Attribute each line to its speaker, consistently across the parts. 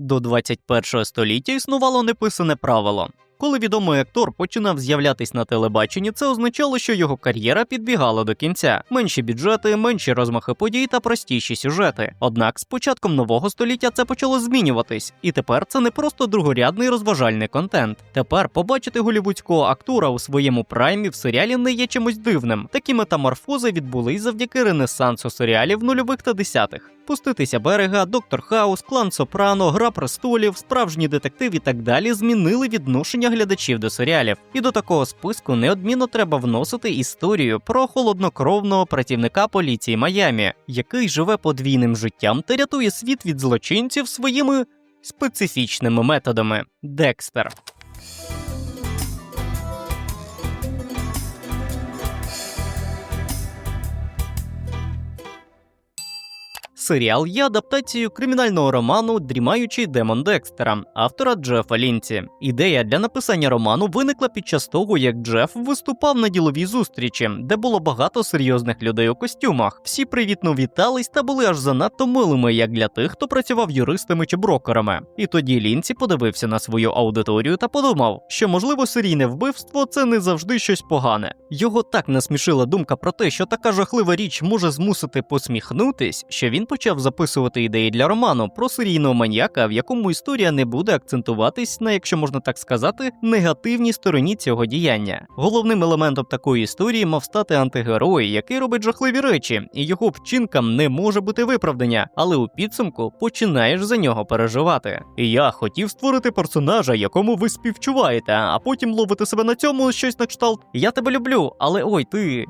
Speaker 1: До 21 століття існувало неписане правило. Коли відомий актор починав з'являтись на телебаченні, це означало, що його кар'єра підбігала до кінця. Менші бюджети, менші розмахи подій та простіші сюжети. Однак з початком нового століття це почало змінюватись, і тепер це не просто другорядний розважальний контент. Тепер побачити голівудського актора у своєму праймі в серіалі не є чимось дивним. Такі метаморфози відбулись завдяки ренесансу серіалів нульових та десятих. Пуститися берега, доктор Хаус, клан Сопрано, Гра престолів, справжній детектив і так далі змінили відношення глядачів до серіалів. І до такого списку неодмінно треба вносити історію про холоднокровного працівника поліції Майамі, який живе подвійним життям та рятує світ від злочинців своїми специфічними методами. Декстер. Серіал є адаптацією кримінального роману Дрімаючий демон Декстера автора Джефа Лінці. Ідея для написання роману виникла під час того, як Джеф виступав на діловій зустрічі, де було багато серйозних людей у костюмах. Всі привітно вітались та були аж занадто милими, як для тих, хто працював юристами чи брокерами. І тоді Лінці подивився на свою аудиторію та подумав, що можливо серійне вбивство це не завжди щось погане. Його так насмішила думка про те, що така жахлива річ може змусити посміхнутись, що він почав записувати ідеї для роману про серійного маньяка, в якому історія не буде акцентуватись на, якщо можна так сказати, негативній стороні цього діяння. Головним елементом такої історії мав стати антигерой, який робить жахливі речі, і його вчинкам не може бути виправдання, але у підсумку починаєш за нього переживати. І я хотів створити персонажа, якому ви співчуваєте, а потім ловити себе на цьому щось на кшталт. Я тебе люблю, але ой, ти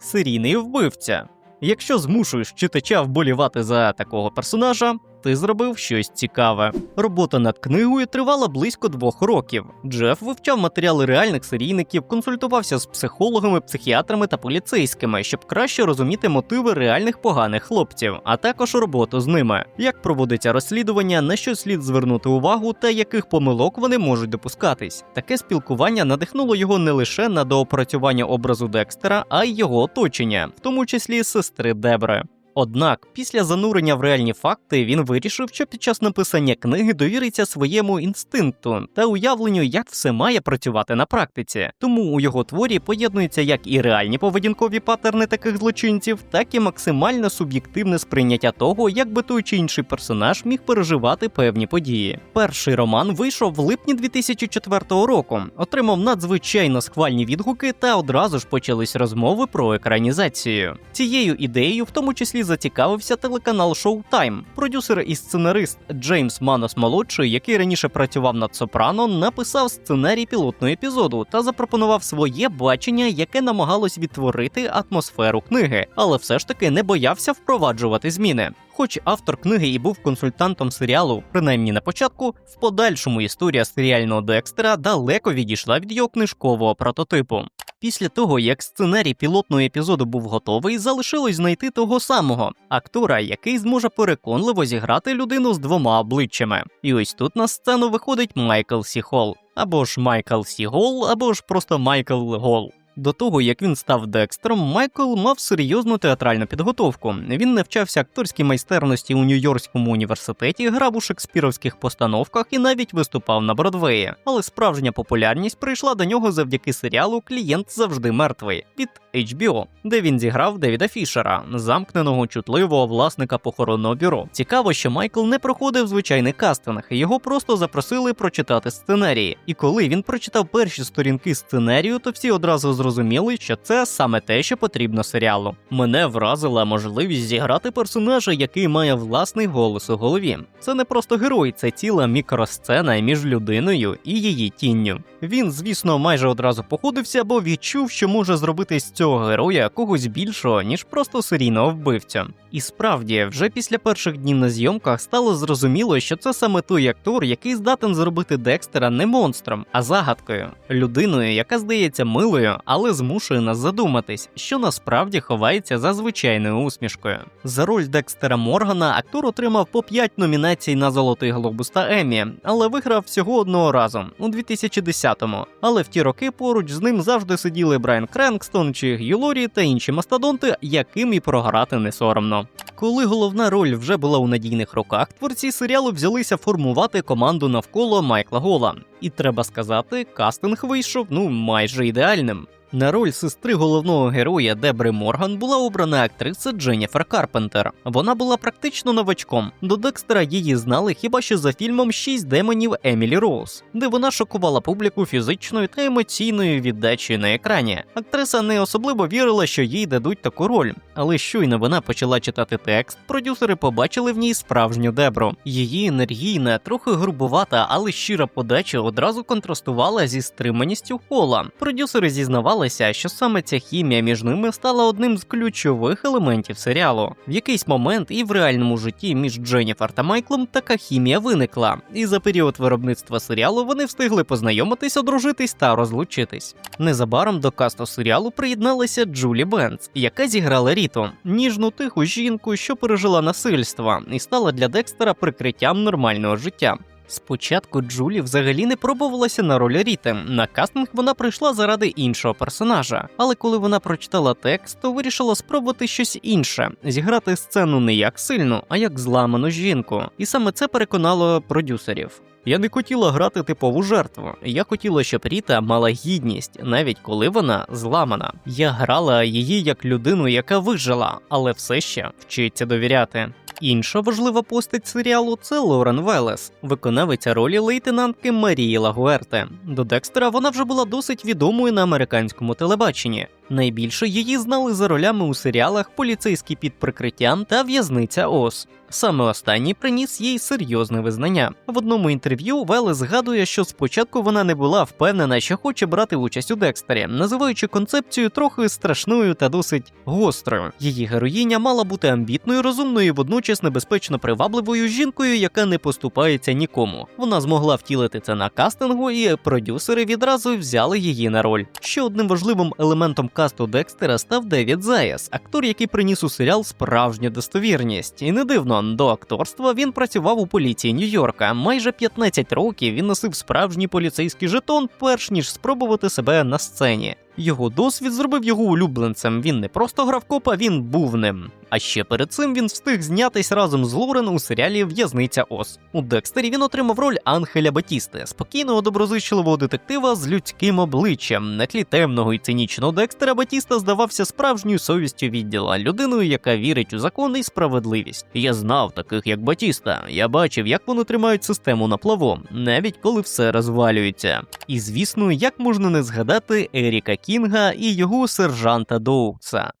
Speaker 1: серійний вбивця. Якщо змушуєш читача вболівати за такого персонажа, ти зробив щось цікаве. Робота над книгою тривала близько двох років. Джеф вивчав матеріали реальних серійників, консультувався з психологами, психіатрами та поліцейськими, щоб краще розуміти мотиви реальних поганих хлопців, а також роботу з ними, як проводиться розслідування, на що слід звернути увагу та яких помилок вони можуть допускатись. Таке спілкування надихнуло його не лише на доопрацювання образу Декстера, а й його оточення, в тому числі сестри Дебри. Однак, після занурення в реальні факти він вирішив, що під час написання книги довіриться своєму інстинкту та уявленню, як все має працювати на практиці. Тому у його творі поєднуються як і реальні поведінкові паттерни таких злочинців, так і максимально суб'єктивне сприйняття того, як би той чи інший персонаж міг переживати певні події. Перший роман вийшов в липні 2004 року, отримав надзвичайно схвальні відгуки, та одразу ж почались розмови про екранізацію. Цією ідеєю, в тому числі зацікавився телеканал Showtime. Продюсер і сценарист Джеймс Манос молодший, який раніше працював над Сопрано, написав сценарій пілотного епізоду та запропонував своє бачення, яке намагалось відтворити атмосферу книги, але все ж таки не боявся впроваджувати зміни. Хоч автор книги і був консультантом серіалу, принаймні на початку, в подальшому історія серіального Декстера далеко відійшла від його книжкового прототипу. Після того, як сценарій пілотного епізоду був готовий, залишилось знайти того самого актора, який зможе переконливо зіграти людину з двома обличчями. І ось тут на сцену виходить Майкл Сі Холл. або ж Майкл Сі Гол, або ж просто Майкл Гол. До того, як він став Декстером, Майкл мав серйозну театральну підготовку. Він навчався акторській майстерності у Нью-Йоркському університеті, грав у шекспіровських постановках і навіть виступав на Бродвеї. Але справжня популярність прийшла до нього завдяки серіалу Клієнт завжди мертвий від HBO, де він зіграв Девіда Фішера, замкненого чутливого власника похоронного бюро. Цікаво, що Майкл не проходив звичайний кастинг, його просто запросили прочитати сценарії. І коли він прочитав перші сторінки сценарію, то всі одразу зрозуміли, що це саме те, що потрібно серіалу. Мене вразила можливість зіграти персонажа, який має власний голос у голові. Це не просто герой, це ціла мікросцена між людиною і її тінню. Він, звісно, майже одразу походився, бо відчув, що може зробити з цього героя когось більшого, ніж просто серійного вбивцю. І справді, вже після перших днів на зйомках стало зрозуміло, що це саме той актор, який здатен зробити Декстера не монстром, а загадкою, людиною, яка здається милою, але але змушує нас задуматись, що насправді ховається за звичайною усмішкою. За роль Декстера Моргана актор отримав по 5 номінацій на Золотий Глобус та Еммі, але виграв всього одного разу у 2010-му. Але в ті роки поруч з ним завжди сиділи Брайан Кренкстон чи Гью та інші мастодонти, яким і програти не соромно. Коли головна роль вже була у надійних руках, творці серіалу взялися формувати команду навколо Майкла Гола. І треба сказати, кастинг вийшов ну майже ідеальним. На роль сестри головного героя Дебри Морган була обрана актриса Дженніфер Карпентер. Вона була практично новачком. До Декстера її знали хіба що за фільмом Шість демонів Емілі Роуз, де вона шокувала публіку фізичною та емоційною віддачею на екрані. Актриса не особливо вірила, що їй дадуть таку роль, але щойно вона почала читати текст, продюсери побачили в ній справжню дебру. Її енергійна, трохи грубувата, але щира подача одразу контрастувала зі стриманістю Хола. Продюсери зізнавали здавалося, що саме ця хімія між ними стала одним з ключових елементів серіалу. В якийсь момент і в реальному житті між Дженніфер та Майклом така хімія виникла, і за період виробництва серіалу вони встигли познайомитись, одружитись та розлучитись. Незабаром до касту серіалу приєдналася Джулі Бенц, яка зіграла Ріту, ніжну тиху жінку, що пережила насильство, і стала для Декстера прикриттям нормального життя. Спочатку Джулі взагалі не пробувалася на роль Ріти. На кастинг вона прийшла заради іншого персонажа, але коли вона прочитала текст, то вирішила спробувати щось інше зіграти сцену не як сильну, а як зламану жінку. І саме це переконало продюсерів. Я не хотіла грати типову жертву. Я хотіла, щоб Ріта мала гідність, навіть коли вона зламана. Я грала її як людину, яка вижила, але все ще вчиться довіряти. Інша важлива постать серіалу це Лорен Велес, виконавиця ролі лейтенантки Марії Лагуерте. До Декстера вона вже була досить відомою на американському телебаченні. Найбільше її знали за ролями у серіалах Поліцейський під прикриттям та В'язниця Ос. Саме останній приніс їй серйозне визнання. В одному інтерв'ю Велес згадує, що спочатку вона не була впевнена, що хоче брати участь у Декстері, називаючи концепцію трохи страшною та досить гострою. Її героїня мала бути амбітною, розумною, водночас небезпечно привабливою жінкою, яка не поступається нікому. Вона змогла втілити це на кастингу, і продюсери відразу взяли її на роль. Ще одним важливим елементом касту Декстера став Девід Заяс, актор, який приніс у серіал справжню достовірність. І не дивно, до акторства він працював у поліції Нью-Йорка. Майже 15 років він носив справжній поліцейський жетон, перш ніж спробувати себе на сцені. Його досвід зробив його улюбленцем. Він не просто грав копа, він був ним. А ще перед цим він встиг знятись разом з Лорен у серіалі В'язниця Ос. У Декстері він отримав роль Анхеля Батісти, спокійного доброзичливого детектива з людським обличчям. На тлі темного і цинічного Декстера Батіста здавався справжньою совістю відділа, людиною, яка вірить у закони і справедливість. Я знав таких, як Батіста. Я бачив, як вони тримають систему на плаву, навіть коли все розвалюється. І звісно, як можна не згадати Еріка Кінга і його сержанта Доукса.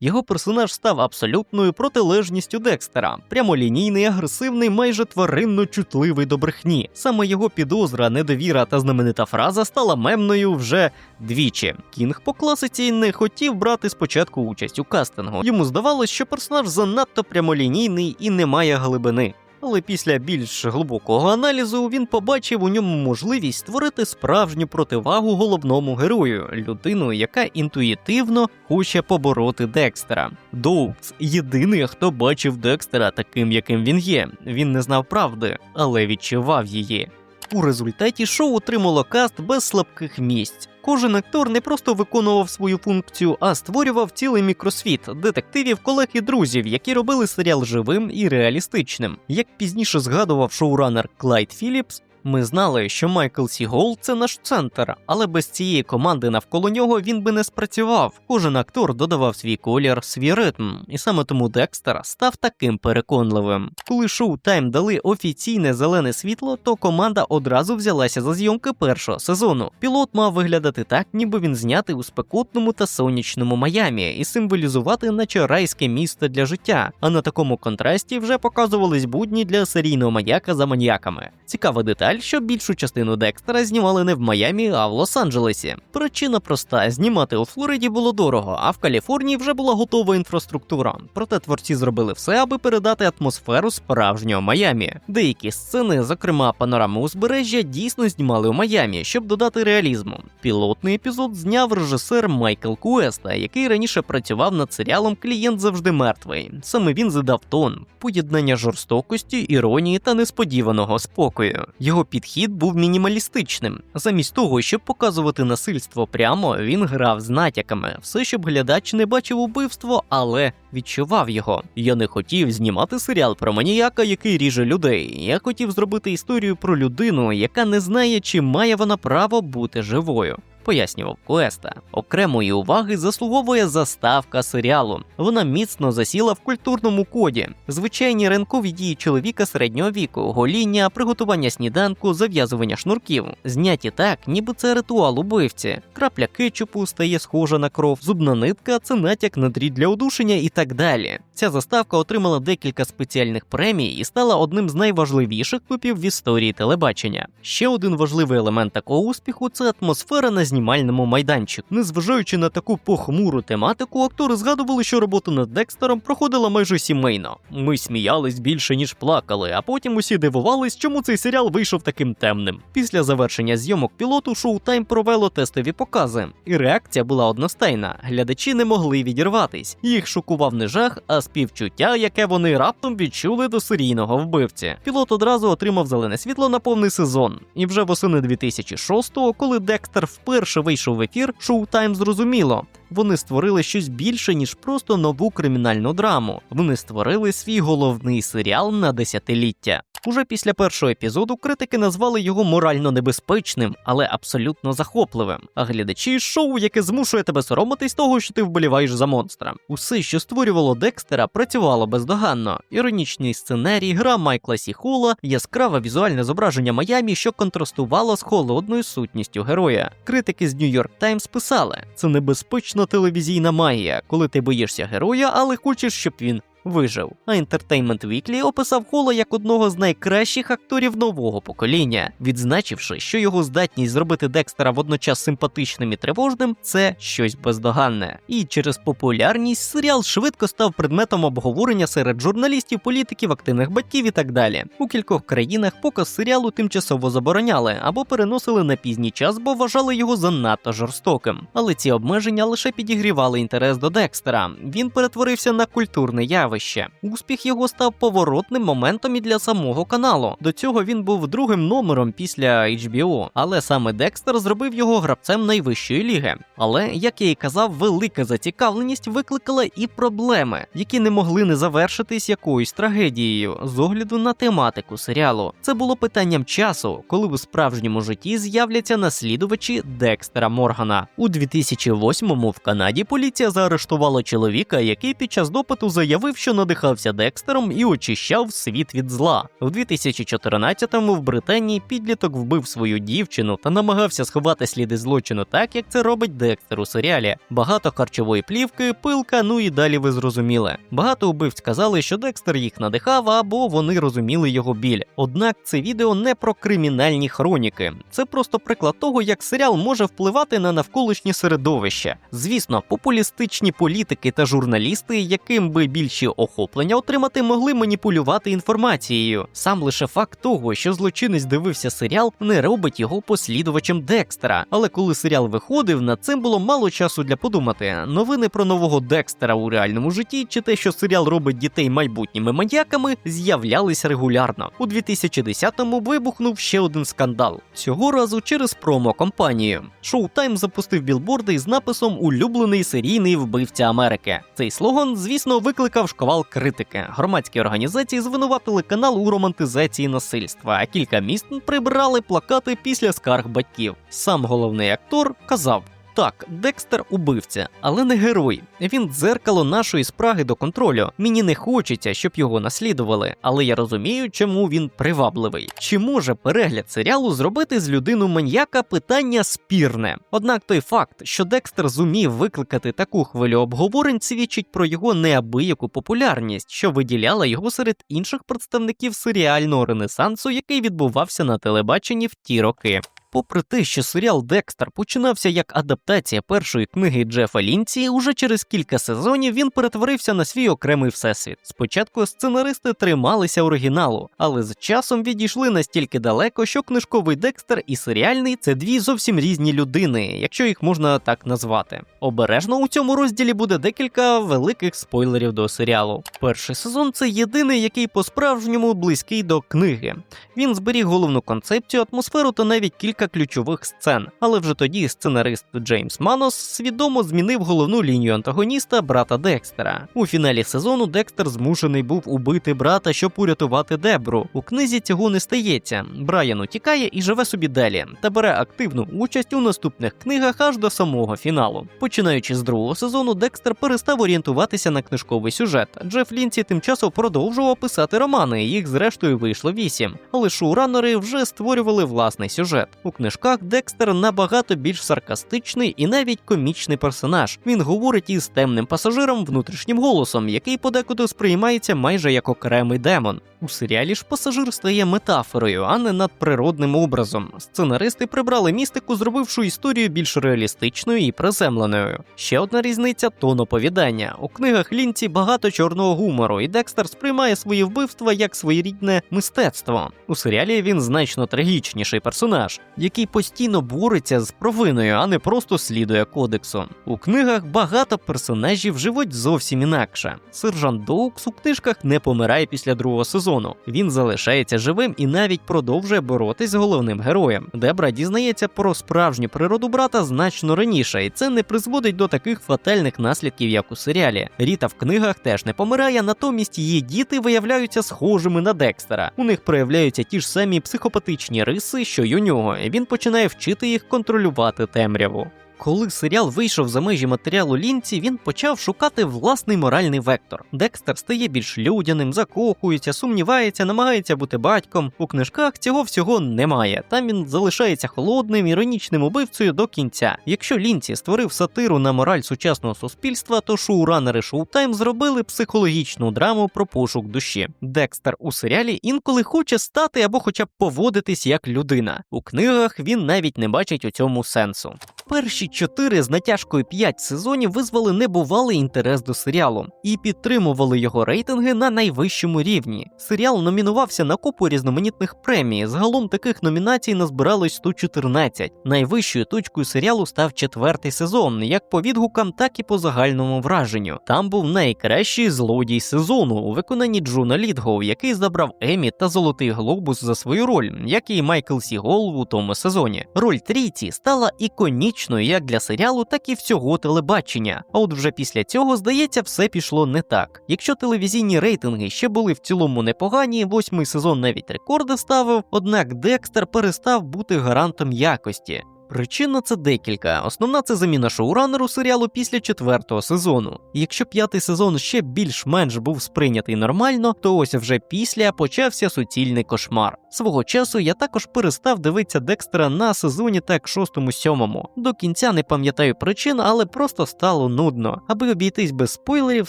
Speaker 1: Його персонаж став абсолютною протилежністю Декстера, прямолінійний, агресивний, майже тваринно чутливий до брехні. Саме його підозра, недовіра та знаменита фраза стала мемною вже двічі. Кінг по класиці не хотів брати спочатку участь у кастингу. Йому здавалось, що персонаж занадто прямолінійний і не має глибини. Але після більш глибокого аналізу він побачив у ньому можливість створити справжню противагу головному герою, людину, яка інтуїтивно хоче побороти Декстера. Доукс єдиний, хто бачив Декстера таким, яким він є. Він не знав правди, але відчував її. У результаті шоу отримало каст без слабких місць. Кожен актор не просто виконував свою функцію, а створював цілий мікросвіт детективів, колег і друзів, які робили серіал живим і реалістичним. Як пізніше згадував шоуранер Клайд Філіпс, ми знали, що Майкл Сігол це наш центр, але без цієї команди навколо нього він би не спрацював. Кожен актор додавав свій колір, свій ритм, і саме тому Декстер став таким переконливим. Коли шоу Тайм дали офіційне зелене світло, то команда одразу взялася за зйомки першого сезону. Пілот мав виглядати так, ніби він знятий у спекотному та сонячному Майамі, і символізувати, наче райське місто для життя. А на такому контрасті вже показувались будні для серійного маньяка за маньяками. Цікава деталь жаль, що більшу частину Декстера знімали не в Майамі, а в Лос-Анджелесі. Причина проста: знімати у Флориді було дорого, а в Каліфорнії вже була готова інфраструктура. Проте творці зробили все, аби передати атмосферу справжнього Майамі. Деякі сцени, зокрема панорами узбережжя, дійсно знімали у Майамі, щоб додати реалізму. Пілотний епізод зняв режисер Майкл Куеста, який раніше працював над серіалом Клієнт завжди мертвий. Саме він задав тон, поєднання жорстокості, іронії та несподіваного спокою. Його підхід був мінімалістичним. Замість того, щоб показувати насильство прямо, він грав з натяками, все, щоб глядач не бачив убивство, але відчував його. Я не хотів знімати серіал про маніяка, який ріже людей. Я хотів зробити історію про людину, яка не знає, чи має вона право бути живою. Пояснював Куеста. Окремої уваги заслуговує заставка серіалу. Вона міцно засіла в культурному коді. Звичайні ранкові дії чоловіка середнього віку, гоління, приготування сніданку, зав'язування шнурків, зняті так, ніби це ритуал убивці. Крапля кетчупу стає схожа на кров, зубна нитка це натяк на дріт для удушення і так далі. Ця заставка отримала декілька спеціальних премій і стала одним з найважливіших кліпів в історії телебачення. Ще один важливий елемент такого успіху це атмосфера на знімальному майданчику. Незважаючи на таку похмуру тематику, актори згадували, що робота над Декстером проходила майже сімейно. Ми сміялись більше ніж плакали, а потім усі дивувались, чому цей серіал вийшов таким темним. Після завершення зйомок пілоту Шоутайм провело тестові покази, і реакція була одностайна. Глядачі не могли відірватись. Їх шокував не жах, а співчуття, яке вони раптом відчули до серійного вбивці. Пілот одразу отримав зелене світло на повний сезон. І вже восени 2006-го, коли Декстер вперше вийшов в ефір, шоу Тайм зрозуміло. Вони створили щось більше, ніж просто нову кримінальну драму. Вони створили свій головний серіал на десятиліття. Уже після першого епізоду критики назвали його морально небезпечним, але абсолютно захопливим. А глядачі шоу, яке змушує тебе соромитись того, що ти вболіваєш за монстра. Усе, що створювало Декстера, працювало бездоганно. Іронічний сценарій, гра Майкла Сіхола, яскраве візуальне зображення Майамі, що контрастувало з холодною сутністю героя. Критики з York Times писали: це небезпечна телевізійна магія, коли ти боїшся героя, але хочеш, щоб він вижив. А Entertainment Weekly описав Хола як одного з найкращих акторів нового покоління, відзначивши, що його здатність зробити Декстера водночас симпатичним і тривожним це щось бездоганне. І через популярність серіал швидко став предметом обговорення серед журналістів, політиків, активних батьків і так далі. У кількох країнах показ серіалу тимчасово забороняли або переносили на пізній час, бо вважали його занадто жорстоким. Але ці обмеження лише підігрівали інтерес до Декстера. Він перетворився на культурне явище. Успіх його став поворотним моментом і для самого каналу. До цього він був другим номером після HBO, але саме Декстер зробив його гравцем найвищої ліги. Але, як я і казав, велика зацікавленість викликала і проблеми, які не могли не завершитись якоюсь трагедією з огляду на тематику серіалу. Це було питанням часу, коли у справжньому житті з'являться наслідувачі Декстера Моргана. У 2008-му в Канаді поліція заарештувала чоловіка, який під час допиту заявив, що надихався Декстером і очищав світ від зла. В 2014-му в Британії підліток вбив свою дівчину та намагався сховати сліди злочину так, як це робить Декстер у серіалі. Багато харчової плівки, пилка, ну і далі ви зрозуміли. Багато убивць казали, що Декстер їх надихав, або вони розуміли його біль. Однак це відео не про кримінальні хроніки. Це просто приклад того, як серіал може впливати на навколишнє середовище. Звісно, популістичні політики та журналісти, яким би більші охоплення отримати, могли маніпулювати інформацією. Сам лише факт того, що злочинець дивився серіал, не робить його послідувачем Декстера. Але коли серіал виходив, над цим було мало часу для подумати. Новини про нового Декстера у реальному житті чи те, що серіал робить дітей майбутніми маньяками, з'являлися регулярно. У 2010-му вибухнув ще один скандал. Цього разу через промо-компанію. Showtime запустив білборди із написом Улюблений серійний вбивця Америки. Цей слоган, звісно, викликав шквал критики. Громадські організації звинуватили канал у романтизації насильства, а кілька міст прибрали плакати після скарг батьків. Сам головний актор казав. Так, Декстер убивця, але не герой. Він дзеркало нашої спраги до контролю. Мені не хочеться, щоб його наслідували, але я розумію, чому він привабливий. Чи може перегляд серіалу зробити з людину маньяка питання спірне? Однак той факт, що Декстер зумів викликати таку хвилю обговорень, свідчить про його неабияку популярність, що виділяла його серед інших представників серіального ренесансу, який відбувався на телебаченні в ті роки. Попри те, що серіал Декстер починався як адаптація першої книги Джефа Лінці, уже через кілька сезонів він перетворився на свій окремий всесвіт. Спочатку сценаристи трималися оригіналу, але з часом відійшли настільки далеко, що книжковий Декстер і серіальний це дві зовсім різні людини, якщо їх можна так назвати. Обережно у цьому розділі буде декілька великих спойлерів до серіалу. Перший сезон це єдиний, який по-справжньому близький до книги. Він зберіг головну концепцію, атмосферу та навіть кілька ключових сцен. Але вже тоді сценарист Джеймс Манос свідомо змінив головну лінію антагоніста брата Декстера. У фіналі сезону Декстер змушений був убити брата, щоб урятувати Дебру. У книзі цього не стається. Брайан утікає і живе собі далі, та бере активну участь у наступних книгах аж до самого фіналу. Починаючи з другого сезону, Декстер перестав орієнтуватися на книжковий сюжет. Джеф Лінці тим часом продовжував писати романи. Їх зрештою вийшло вісім. Але шоураннери вже створювали власний сюжет. У книжках Декстер набагато більш саркастичний і навіть комічний персонаж. Він говорить із темним пасажиром внутрішнім голосом, який подекуди сприймається майже як окремий демон. У серіалі ж пасажир стає метафорою, а не надприродним образом. Сценаристи прибрали містику, зробивши історію більш реалістичною і приземленою. Ще одна різниця тон оповідання. У книгах Лінці багато чорного гумору, і Декстер сприймає свої вбивства як своєрідне мистецтво. У серіалі він значно трагічніший персонаж, який постійно бореться з провиною, а не просто слідує кодексу. У книгах багато персонажів живуть зовсім інакше. Сержант Доукс у книжках не помирає після другого сезону. Він залишається живим і навіть продовжує боротись з головним героєм. Дебра дізнається про справжню природу брата значно раніше, і це не призводить до таких фатальних наслідків, як у серіалі. Ріта в книгах теж не помирає, натомість її діти виявляються схожими на Декстера. У них проявляються ті ж самі психопатичні риси, що й у нього. Він починає вчити їх контролювати темряву. Коли серіал вийшов за межі матеріалу лінці, він почав шукати власний моральний вектор. Декстер стає більш людяним, закохується, сумнівається, намагається бути батьком. У книжках цього всього немає. Там він залишається холодним, іронічним убивцею до кінця. Якщо лінці створив сатиру на мораль сучасного суспільства, то шоуранери Showtime зробили психологічну драму про пошук душі. Декстер у серіалі інколи хоче стати або хоча б поводитись як людина. У книгах він навіть не бачить у цьому сенсу. Перші чотири з натяжкою п'ять сезонів визвали небувалий інтерес до серіалу і підтримували його рейтинги на найвищому рівні. Серіал номінувався на купу різноманітних премій. Загалом таких номінацій назбиралось 114. Найвищою точкою серіалу став четвертий сезон, як по відгукам, так і по загальному враженню. Там був найкращий злодій сезону у виконанні Джона Літгоу, який забрав Емі та Золотий Глобус за свою роль, як і Майкл Сігол у тому сезоні. Роль трійці стала іконічною як для серіалу, так і всього телебачення. А от вже після цього, здається, все пішло не так. Якщо телевізійні рейтинги ще були в цілому непогані, восьмий сезон навіть рекорди ставив, однак Декстер перестав бути гарантом якості. Причин на це декілька. Основна це заміна шоуранеру серіалу після четвертого сезону. Якщо п'ятий сезон ще більш-менш був сприйнятий нормально, то ось вже після почався суцільний кошмар. Свого часу я також перестав дивитися Декстера на сезоні так шостому-сьомому. До кінця не пам'ятаю причин, але просто стало нудно. Аби обійтись без спойлерів,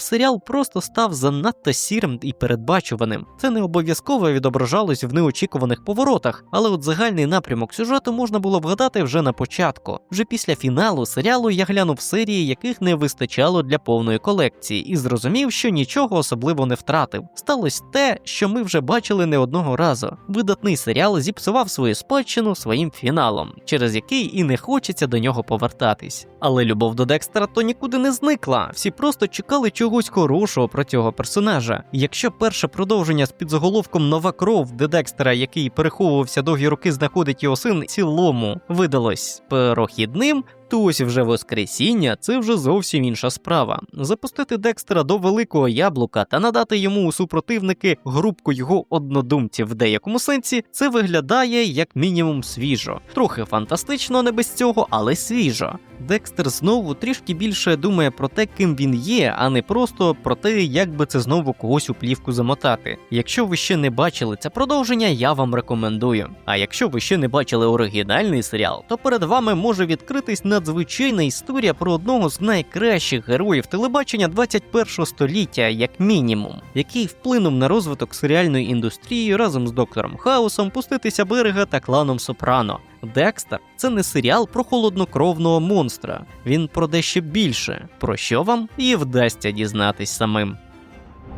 Speaker 1: серіал просто став занадто сірим і передбачуваним. Це не обов'язково відображалось в неочікуваних поворотах, але от загальний напрямок сюжету можна було вгадати вже на початку. Вже після фіналу серіалу я глянув серії, яких не вистачало для повної колекції, і зрозумів, що нічого особливо не втратив. Сталося те, що ми вже бачили не одного разу. Видатний серіал зіпсував свою спадщину своїм фіналом, через який і не хочеться до нього повертатись. Але любов до Декстера то нікуди не зникла. Всі просто чекали чогось хорошого про цього персонажа. Якщо перше продовження з підзаголовком Нова кров, де Декстера, який переховувався довгі роки, знаходить його син, цілому видалось прохідним. то ось вже Воскресіння це вже зовсім інша справа. Запустити Декстера до великого яблука та надати йому у супротивники групку його однодумців в деякому сенсі, це виглядає як мінімум свіжо. Трохи фантастично, не без цього, але свіжо. Декстер знову трішки більше думає про те, ким він є, а не просто про те, як би це знову когось у плівку замотати. Якщо ви ще не бачили це продовження, я вам рекомендую. А якщо ви ще не бачили оригінальний серіал, то перед вами може відкритись надзвичайна історія про одного з найкращих героїв телебачення 21 століття, як мінімум, який вплинув на розвиток серіальної індустрії разом з доктором Хаусом, пуститися берега та кланом Сопрано. Декстер це не серіал про холоднокровного монстра. Він про дещо більше, про що вам і вдасться дізнатись самим.